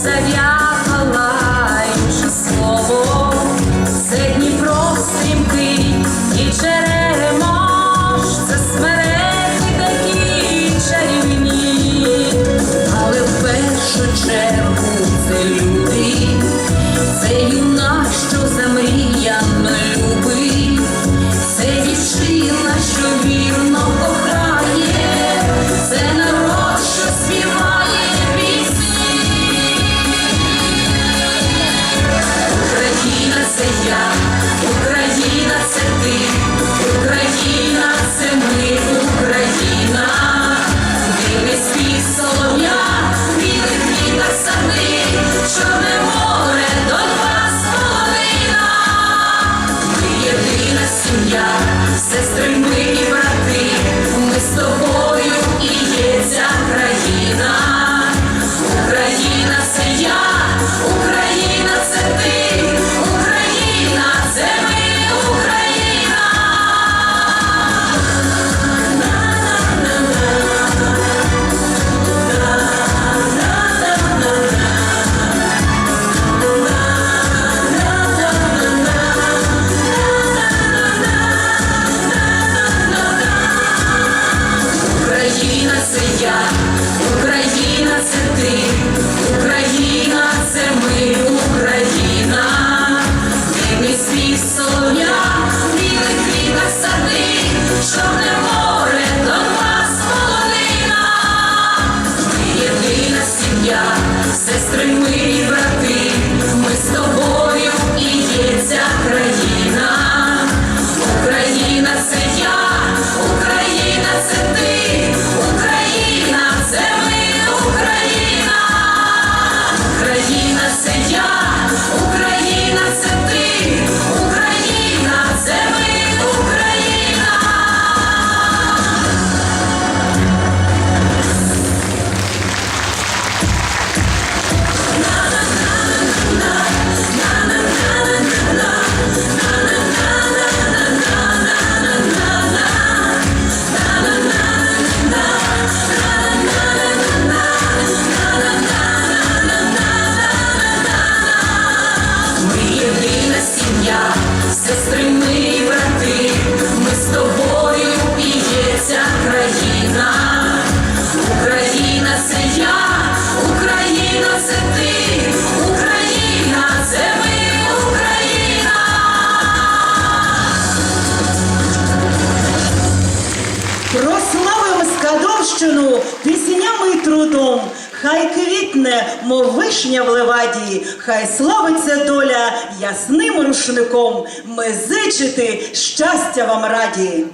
зав'язку. Скадовщину піснями й трудом. Хай квітне, мов вишня в леваді, хай славиться доля ясним рушником. Ми зичити щастя вам раді.